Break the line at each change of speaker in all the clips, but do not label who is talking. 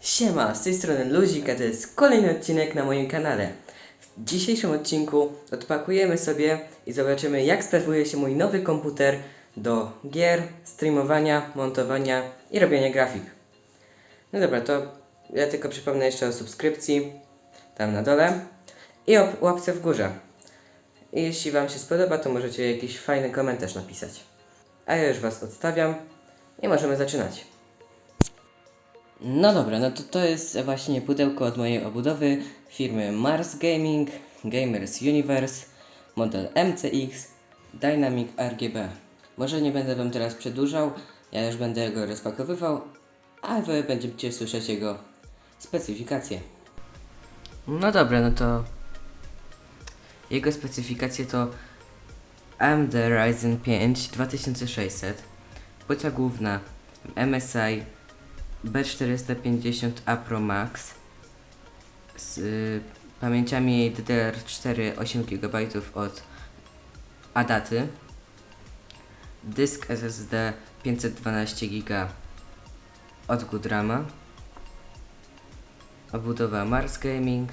Siema, z tej strony Luzik, a to jest kolejny odcinek na moim kanale. W dzisiejszym odcinku odpakujemy sobie i zobaczymy jak sprawuje się mój nowy komputer do gier, streamowania, montowania i robienia grafik. No dobra, to ja tylko przypomnę jeszcze o subskrypcji tam na dole i o łapce w górze. I jeśli Wam się spodoba, to możecie jakiś fajny komentarz napisać. A ja już Was odstawiam i możemy zaczynać. No dobra, no to to jest właśnie pudełko od mojej obudowy firmy Mars Gaming, Gamers Universe, model MCX, Dynamic RGB. Może nie będę Wam teraz przedłużał, ja już będę go rozpakowywał, a Wy będziecie słyszeć jego specyfikacje. No dobra, no to jego specyfikacje to AMD Ryzen 5 2600, płyta główna MSI B450 A Pro Max z y, pamięciami jej DDR4 8 GB od Adaty, dysk SSD 512 GB od Goodrama, obudowa Mars Gaming,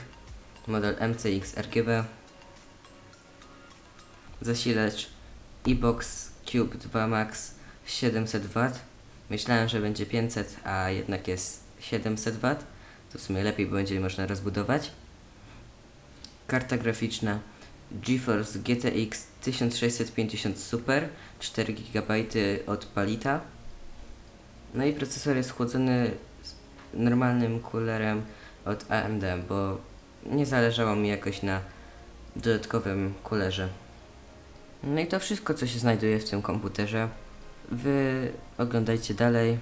model MCX RGB, zasilacz eBox Cube 2 Max 700W. Myślałem, że będzie 500, a jednak jest 700W. To w sumie lepiej, będzie można rozbudować. Karta graficzna GeForce GTX 1650 Super 4 GB od Palita. No i procesor jest chłodzony normalnym coolerem od AMD, bo nie zależało mi jakoś na dodatkowym coolerze. No i to wszystko, co się znajduje w tym komputerze. Wy oglądajcie dalej,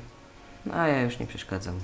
no a ja już nie przeszkadzam.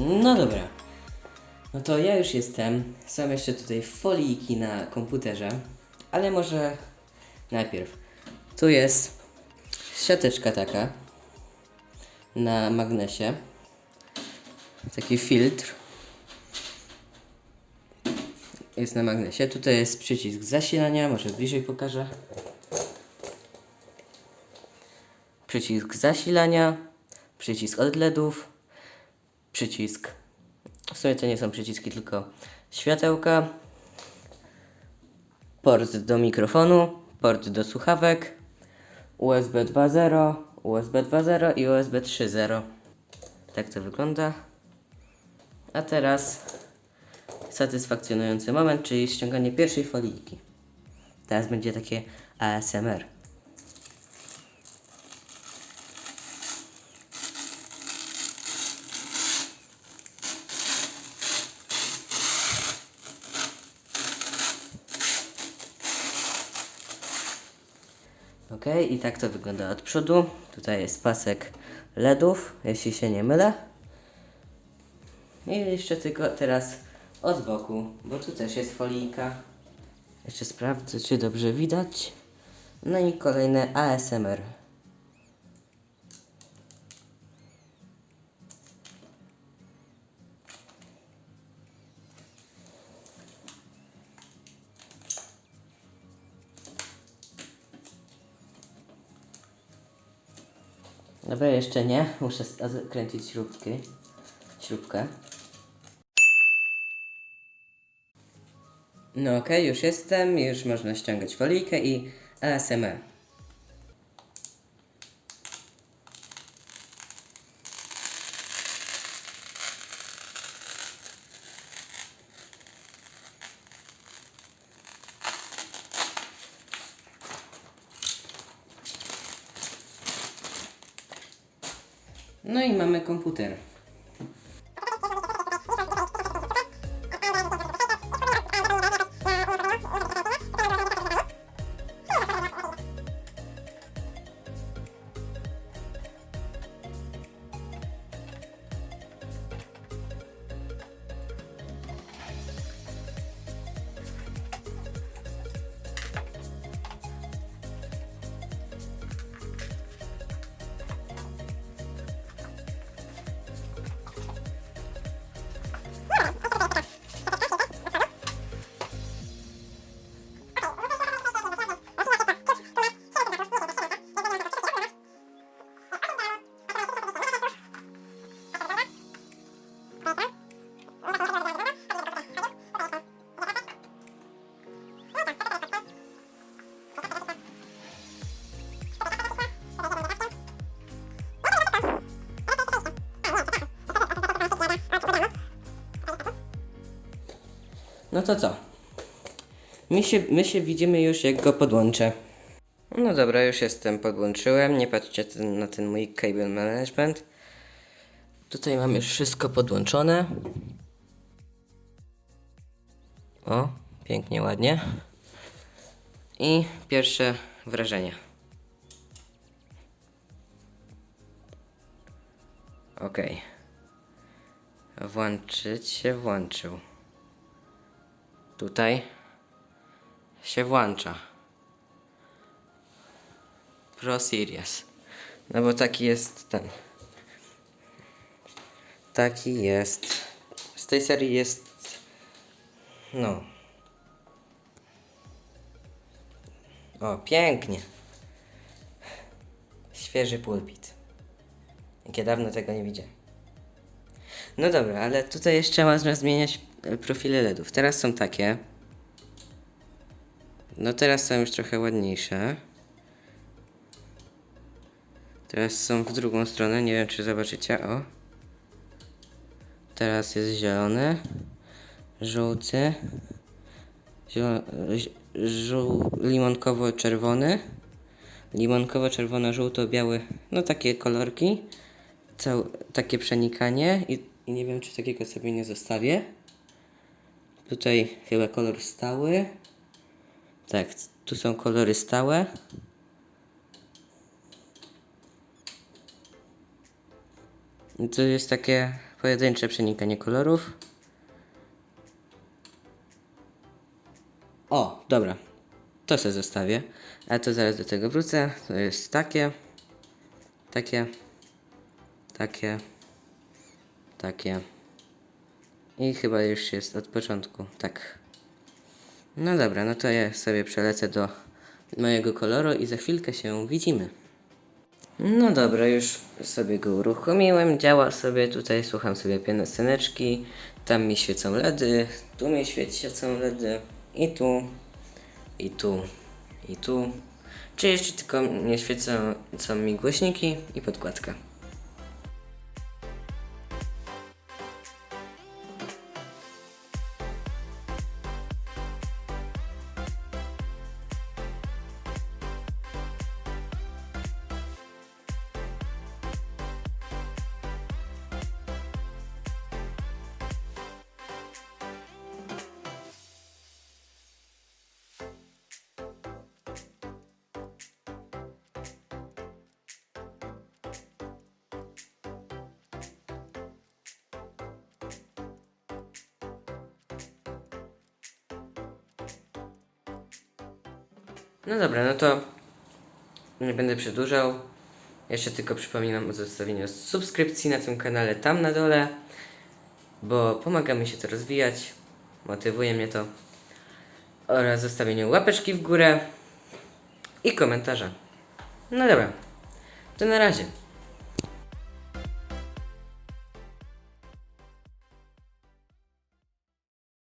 No dobra. No to ja już jestem. Są jeszcze tutaj folijki na komputerze. Ale może najpierw. Tu jest siateczka taka na magnesie. Taki filtr. Jest na magnesie. Tutaj jest przycisk zasilania. Może bliżej pokażę. Przycisk zasilania. Przycisk od LEDów przycisk. W sumie to nie są przyciski, tylko światełka. Port do mikrofonu, port do słuchawek, USB 2.0, USB 2.0 i USB 3.0. Tak to wygląda. A teraz satysfakcjonujący moment, czyli ściąganie pierwszej folijki. Teraz będzie takie ASMR. Ok, i tak to wygląda od przodu. Tutaj jest pasek LEDów, jeśli się nie mylę. I jeszcze tylko teraz od boku, bo tu też jest folijka. Jeszcze sprawdzę, czy dobrze widać. No i kolejne ASMR. Dobra, jeszcze nie. Muszę zakręcić śrubki. Śrubkę. No okej, już jestem. Już można ściągać folijkę i ASMR. No i mamy komputer. No to co? My się, my się widzimy już jak go podłączę. No dobra, już jestem, podłączyłem. Nie patrzcie ten, na ten mój cable management. Tutaj mam już wszystko podłączone. O, pięknie, ładnie. I pierwsze wrażenie. Ok. Włączyć się włączył. Tutaj się włącza. Pro Series. No bo taki jest ten. Taki jest. Z tej serii jest. No. O, pięknie. Świeży pulpit. Jak ja dawno tego nie widziałem. No dobra, ale tutaj jeszcze można zmieniać profile LEDów. Teraz są takie. No teraz są już trochę ładniejsze. Teraz są w drugą stronę, nie wiem czy zobaczycie, o. Teraz jest zielony, żółty, ż- żół, limonkowo-czerwony, limonkowo-czerwono-żółto-biały, no takie kolorki, cał, takie przenikanie i, i nie wiem czy takiego sobie nie zostawię. Tutaj chyba kolor stały. Tak, tu są kolory stałe. I tu jest takie pojedyncze przenikanie kolorów. O, dobra. To sobie zostawię. A to zaraz do tego wrócę. To jest takie. Takie. Takie. Takie. I chyba już jest od początku. Tak. No dobra, no to ja sobie przelecę do mojego koloru i za chwilkę się widzimy. No dobra, już sobie go uruchomiłem, działa sobie, tutaj słucham sobie pioseneczki, tam mi świecą LEDy, tu mi świecą LEDy i tu, i tu, i tu. Czy jeszcze tylko nie świecą mi głośniki i podkładka. No dobra, no to nie będę przedłużał. Jeszcze tylko przypominam o zostawieniu subskrypcji na tym kanale tam na dole, bo pomaga mi się to rozwijać, motywuje mnie to oraz zostawieniu łapeczki w górę i komentarza. No dobra, to na razie.